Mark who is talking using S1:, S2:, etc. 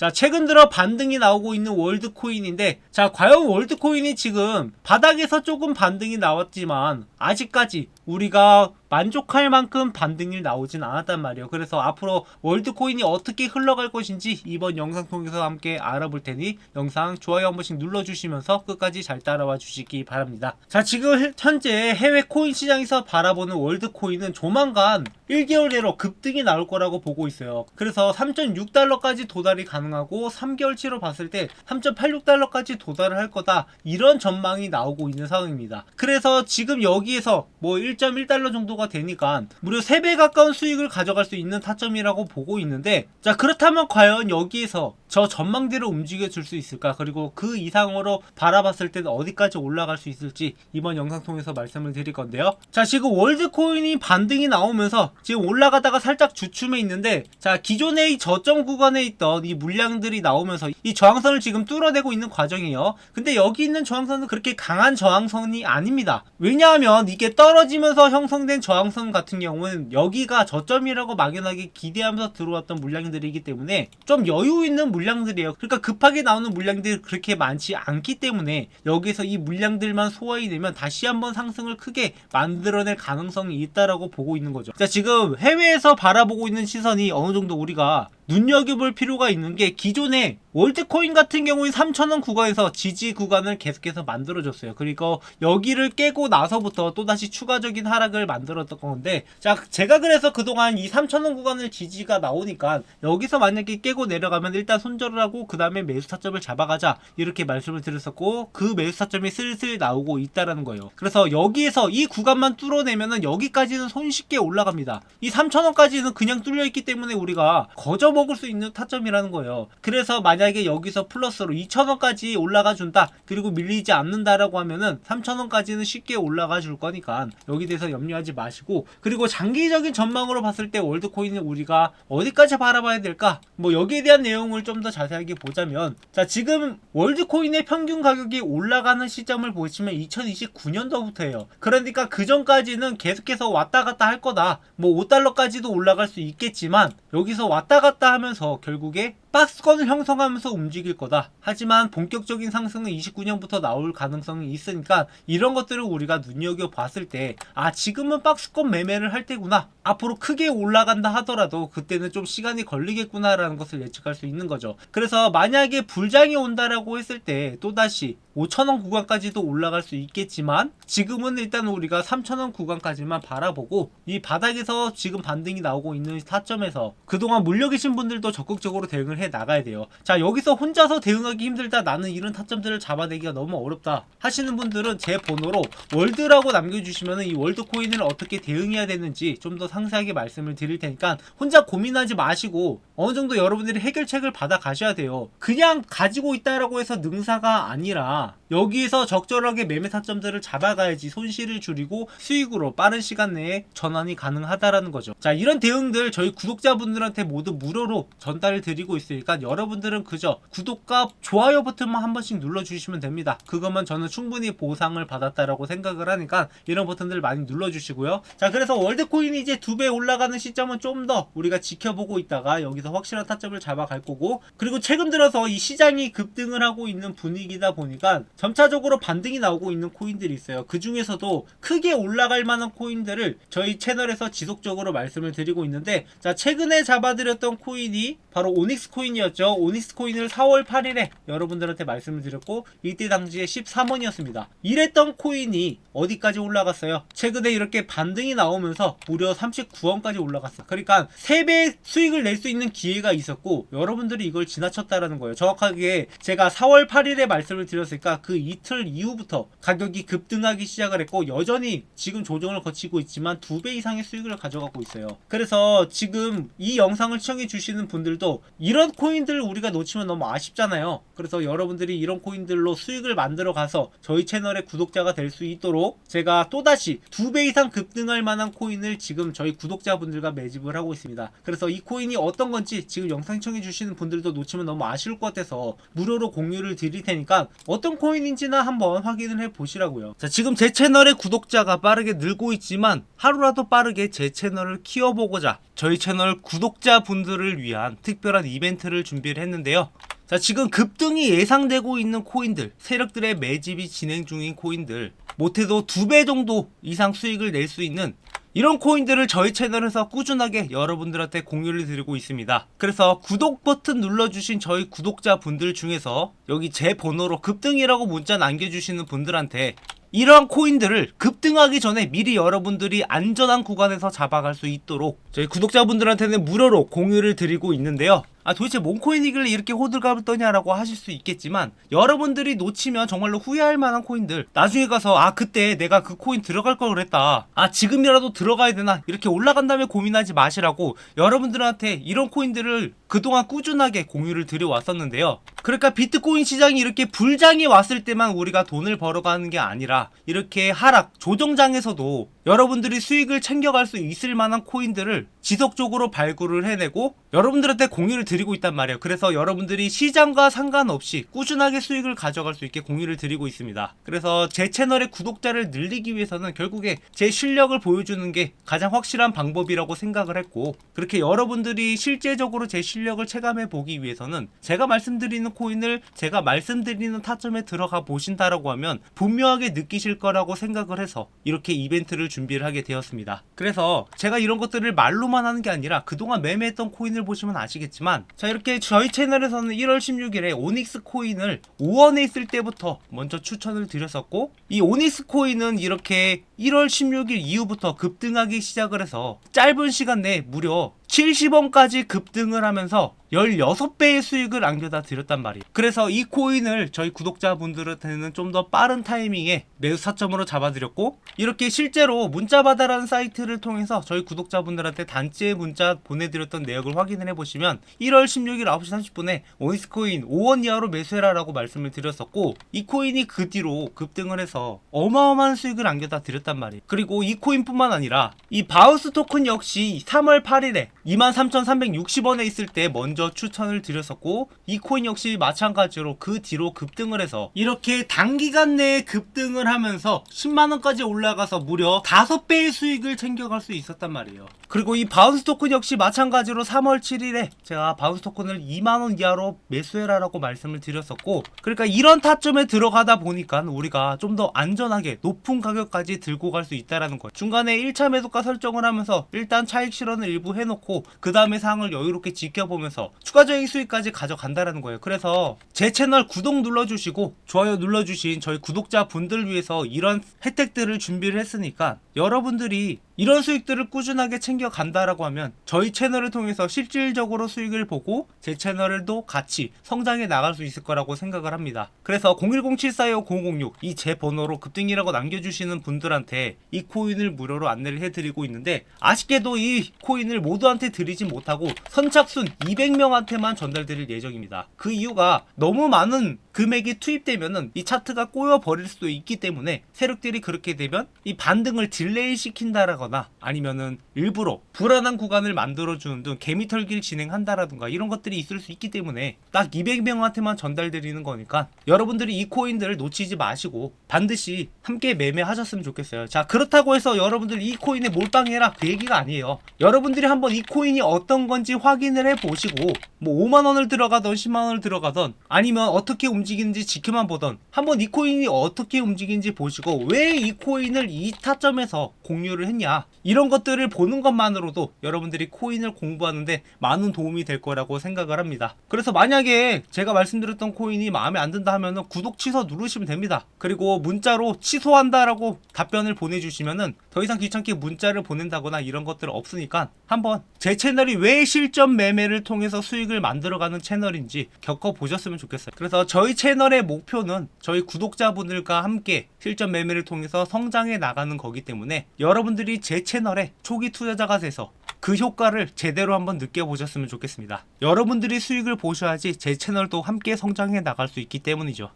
S1: 자, 최근 들어 반등이 나오고 있는 월드코인인데, 자, 과연 월드코인이 지금 바닥에서 조금 반등이 나왔지만, 아직까지 우리가 만족할 만큼 반등이 나오진 않았단 말이에요. 그래서 앞으로 월드코인이 어떻게 흘러갈 것인지 이번 영상 통해서 함께 알아볼 테니 영상 좋아요 한 번씩 눌러주시면서 끝까지 잘 따라와 주시기 바랍니다. 자, 지금 현재 해외 코인 시장에서 바라보는 월드코인은 조만간 1개월 내로 급등이 나올 거라고 보고 있어요. 그래서 3.6달러까지 도달이 가능하고 3개월치로 봤을 때 3.86달러까지 도달을 할 거다. 이런 전망이 나오고 있는 상황입니다. 그래서 지금 여기에서 뭐 1.1달러 정도가 되니까 무려 3배 가까운 수익을 가져갈 수 있는 타점이라고 보고 있는데 자 그렇다면 과연 여기에서 저 전망대로 움직여 줄 수 있을까? 그리고 그 이상으로 바라봤을 때는 어디까지 올라갈 수 있을지 이번 영상 통해서 말씀을 드릴 건데요. 자 지금 월드코인이 반등이 나오면서 지금 올라가다가 살짝 주춤해 있는데 자 기존의 이 저점 구간에 있던 이 물량들이 나오면서 이 저항선을 지금 뚫어내고 있는 과정이에요. 근데 여기 있는 저항선은 그렇게 강한 저항선이 아닙니다. 왜냐하면 이게 떨어지면 서 형성된 저항선 같은 경우는 여기가 저점이라고 막연하게 기대하면서 들어왔던 물량들이기 때문에 좀 여유 있는 물량들이에요. 그러니까 급하게 나오는 물량들이 그렇게 많지 않기 때문에 여기서 이 물량들만 소화해 내면 다시 한번 상승을 크게 만들어낼 가능성이 있다라고 보고 있는 거죠. 자, 지금 해외에서 바라보고 있는 시선이 어느 정도 우리가 눈여겨볼 필요가 있는 게 기존에 월드코인 같은 경우에 3,000원 구간에서 지지 구간을 계속해서 만들어줬어요. 그리고 여기를 깨고 나서부터 또다시 추가적인 하락을 만들었던 건데, 자, 제가 그래서 그동안 이 3,000원 구간을 지지가 나오니까 여기서 만약에 깨고 내려가면 일단 손절을 하고 그 다음에 매수 타점을 잡아가자 이렇게 말씀을 드렸었고 그 매수 타점이 슬슬 나오고 있다라는 거예요. 그래서 여기에서 이 구간만 뚫어내면은 여기까지는 손쉽게 올라갑니다. 이 3,000원까지는 그냥 뚫려 있기 때문에 우리가 거저 먹을 수 있는 타점이라는 거예요. 그래서 만약에 여기서 플러스로 2,000원까지 올라가 준다. 그리고 밀리지 않는다라고 하면은 3,000원까지는 쉽게 올라가 줄 거니까 여기 대해서 염려하지 마시고 그리고 장기적인 전망으로 봤을 때 월드코인을 우리가 어디까지 바라봐야 될까? 뭐 여기에 대한 내용을 좀 더 자세하게 보자면 자 지금 월드코인의 평균 가격이 올라가는 시점을 보시면 2029년도부터예요. 그러니까 그 전까지는 계속해서 왔다 갔다 할 거다. 뭐 5달러까지도 올라갈 수 있겠지만 여기서 왔다 갔다 하면서 결국에 박스권을 형성하면서 움직일 거다. 하지만 본격적인 상승은 29년부터 나올 가능성이 있으니까 이런 것들을 우리가 눈여겨 봤을 때 아 지금은 박스권 매매를 할 때구나. 앞으로 크게 올라간다 하더라도 그때는 좀 시간이 걸리겠구나라는 것을 예측할 수 있는 거죠. 그래서 만약에 불장이 온다라고 했을 때 또다시 5천원 구간까지도 올라갈 수 있겠지만 지금은 일단 우리가 3천원 구간까지만 바라보고 이 바닥에서 지금 반등이 나오고 있는 타점에서 그동안 물려 계신 분들도 적극적으로 대응을 해 나가야 돼요. 자 여기서 혼자서 대응하기 힘들다 나는 이런 타점들을 잡아내기가 너무 어렵다 하시는 분들은 제 번호로 월드라고 남겨주시면 이 월드 코인을 어떻게 대응해야 되는지 좀 더 상세하게 말씀을 드릴 테니까 혼자 고민하지 마시고 어느 정도 여러분들이 해결책을 받아 가셔야 돼요. 그냥 가지고 있다라고 해서 능사가 아니라 여기에서 적절하게 매매 타점들을 잡아가야지 손실을 줄이고 수익으로 빠른 시간 내에 전환이 가능하다라는 거죠. 자, 이런 대응들 저희 구독자분들한테 모두 무료로 전달을 드리고 있 으니까 여러분들은 그저 구독과 좋아요 버튼만 한 번씩 눌러주시면 됩니다. 그것만 저는 충분히 보상을 받았다라고 생각을 하니까 이런 버튼들 많이 눌러주시고요. 자, 그래서 월드코인이 이제 두 배 올라가는 시점은 좀 더 우리가 지켜보고 있다가 여기서 확실한 타점을 잡아갈 거고 그리고 최근 들어서 이 시장이 급등을 하고 있는 분위기다 보니까 점차적으로 반등이 나오고 있는 코인들이 있어요. 그 중에서도 크게 올라갈 만한 코인들을 저희 채널에서 지속적으로 말씀을 드리고 있는데 자 최근에 잡아드렸던 코인이 바로 오닉스 코인이었죠. 오닉스 코인을 4월 8일에 여러분들한테 말씀을 드렸고 이때 당시에 13원이었습니다. 이랬던 코인이 어디까지 올라갔어요? 최근에 이렇게 반등이 나오면서 무려 39원까지 올라갔어. 그러니까 3배 수익을 낼 수 있는 기회가 있었고 여러분들이 이걸 지나쳤다라는 거예요. 정확하게 제가 4월 8일에 말씀을 드렸으니까 그 이틀 이후부터 가격이 급등하기 시작을 했고 여전히 지금 조정을 거치고 있지만 2배 이상의 수익을 가져가고 있어요. 그래서 지금 이 영상을 시청해 주시는 분들 도 이런 코인들을 우리가 놓치면 너무 아쉽잖아요. 그래서 여러분들이 이런 코인들로 수익을 만들어 가서 저희 채널의 구독자가 될 수 있도록 제가 또다시 2배 이상 급등할 만한 코인을 지금 저희 구독자분들과 매집을 하고 있습니다. 그래서 이 코인이 어떤 건지 지금 영상 시청해 주시는 분들도 놓치면 너무 아쉬울 것 같아서 무료로 공유를 드릴 테니까 어떤 코인인지나 한번 확인을 해 보시라고요. 자, 지금 제 채널의 구독자가 빠르게 늘고 있지만 하루라도 빠르게 제 채널을 키워보고자 저희 채널 구독자분들을 위한 특별한 이벤트를 준비를 했는데요. 자, 지금 급등이 예상되고 있는 코인들, 세력들의 매집이 진행 중인 코인들, 못해도 두 배 정도 이상 수익을 낼 수 있는 이런 코인들을 저희 채널에서 꾸준하게 여러분들한테 공유를 드리고 있습니다. 그래서 구독 버튼 눌러주신 저희 구독자분들 중에서 여기 제 번호로 급등이라고 문자 남겨주시는 분들한테 이러한 코인들을 급등하기 전에 미리 여러분들이 안전한 구간에서 잡아갈 수 있도록 저희 구독자분들한테는 무료로 공유를 드리고 있는데요. 아 도대체 뭔 코인이길래 이렇게 호들갑을 떠냐라고 하실 수 있겠지만 여러분들이 놓치면 정말로 후회할 만한 코인들. 나중에 가서 아 그때 내가 그 코인 들어갈 걸 그랬다. 아 지금이라도 들어가야 되나? 이렇게 올라간 다음에 고민하지 마시라고 여러분들한테 이런 코인들을 그동안 꾸준하게 공유를 드려왔었는데요. 그러니까 비트코인 시장이 이렇게 불장이 왔을 때만 우리가 돈을 벌어가는 게 아니라 이렇게 하락 조정장에서도 여러분들이 수익을 챙겨갈 수 있을 만한 코인들을 지속적으로 발굴을 해내고 여러분들한테 공유를 드리고 있단 말이에요. 그래서 여러분들이 시장과 상관없이 꾸준하게 수익을 가져갈 수 있게 공유를 드리고 있습니다. 그래서 제 채널의 구독자를 늘리기 위해서는 결국에 제 실력을 보여주는 게 가장 확실한 방법이라고 생각을 했고 그렇게 여러분들이 실제적으로 제 실력을 체감해 보기 위해서는 제가 말씀드리는 코인을 제가 말씀드리는 타점에 들어가 보신다라고 하면 분명하게 느끼실 거라고 생각을 해서 이렇게 이벤트를 준비를 하게 되었습니다. 그래서 제가 이런 것들을 말로 만 하는 게 아니라 그동안 매매했던 코인을 보시면 아시겠지만 자 이렇게 저희 채널에서는 1월 16일에 오닉스 코인을 5원에 있을 때부터 먼저 추천을 드렸었고 이 오닉스 코인은 이렇게 1월 16일 이후부터 급등하기 시작을 해서 짧은 시간 내에 무려 70원까지 급등을 하면서 16배의 수익을 안겨다 드렸단 말이에요. 그래서 이 코인을 저희 구독자분들한테는 좀 더 빠른 타이밍에 매수 사점으로 잡아드렸고 이렇게 실제로 문자바다라는 사이트를 통해서 저희 구독자분들한테 단체 문자 보내드렸던 내역을 확인을 해보시면 1월 16일 9시 30분에 오니스 코인 5원 이하로 매수해라 라고 말씀을 드렸었고 이 코인이 그 뒤로 급등을 해서 어마어마한 수익을 안겨다 드렸단 말이에요. 그리고 이 코인뿐만 아니라 이 바우스 토큰 역시 3월 8일에 23,360원에 있을 때 먼저 추천을 드렸었고 이 코인 역시 마찬가지로 그 뒤로 급등을 해서 이렇게 단기간 내에 급등을 하면서 10만원까지 올라가서 무려 5배의 수익을 챙겨갈 수 있었단 말이에요. 그리고 이 바운스 토큰 역시 마찬가지로 3월 7일에 제가 바운스 토큰을 2만원 이하로 매수해라라고 말씀을 드렸었고 그러니까 이런 타점에 들어가다 보니까 우리가 좀 더 안전하게 높은 가격까지 들고 갈 수 있다라는 거예요. 중간에 1차 매도가 설정을 하면서 일단 차익 실현을 일부 해놓고 그 다음에 상황을 여유롭게 지켜보면서 추가적인 수익까지 가져간다라는 거예요. 그래서 제 채널 구독 눌러주시고 좋아요 눌러주신 저희 구독자 분들 위해서 이런 혜택들을 준비를 했으니까 여러분들이 이런 수익들을 꾸준하게 챙겨간다라고 하면 저희 채널을 통해서 실질적으로 수익을 보고 제 채널도 같이 성장해 나갈 수 있을 거라고 생각을 합니다. 그래서 010-7425-0506 이 제 번호로 급등이라고 남겨주시는 분들한테 이 코인을 무료로 안내를 해드리고 있는데 아쉽게도 이 코인을 모두한테 드리진 못하고 선착순 200명한테만 전달드릴 예정입니다. 그 이유가 너무 많은 금액이 투입되면은 이 차트가 꼬여 버릴 수도 있기 때문에 세력들이 그렇게 되면 이 반등을 딜레이 시킨다라거나 아니면은 일부러 불안한 구간을 만들어 주는 등 개미 털기를 진행한다라든가 이런 것들이 있을 수 있기 때문에 딱 200명한테만 전달드리는 거니까 여러분들이 이 코인들을 놓치지 마시고 반드시 함께 매매하셨으면 좋겠어요. 자 그렇다고 해서 여러분들 이 코인에 몰빵해라 그 얘기가 아니에요. 여러분들이 한번 이 코인이 어떤 건지 확인을 해 보시고 뭐 5만 원을 들어가던 10만 원을 들어가던 아니면 어떻게 움직이는지 지켜만 보던 한번 이 코인이 어떻게 움직이는지 보시고 왜 이 코인을 이 타점에서 공유를 했냐 이런 것들을 보는 것만으로도 여러분들이 코인을 공부하는데 많은 도움이 될 거라고 생각을 합니다. 그래서 만약에 제가 말씀드렸던 코인이 마음에 안 든다 하면은 구독 취소 누르시면 됩니다. 그리고 문자로 취소한다라고 답변을 보내주시면은 더 이상 귀찮게 문자를 보낸다거나 이런 것들 없으니까 한번 제 채널이 왜 실전 매매를 통해서 수익을 만들어가는 채널인지 겪어보셨으면 좋겠어요. 그래서 저희 채널의 목표는 저희 구독자분들과 함께 실전 매매를 통해서 성장해 나가는 거기 때문에 여러분들이 제 채널에 초기 투자자가 돼서 그 효과를 제대로 한번 느껴보셨으면 좋겠습니다. 여러분들이 수익을 보셔야지 제 채널도 함께 성장해 나갈 수 있기 때문이죠.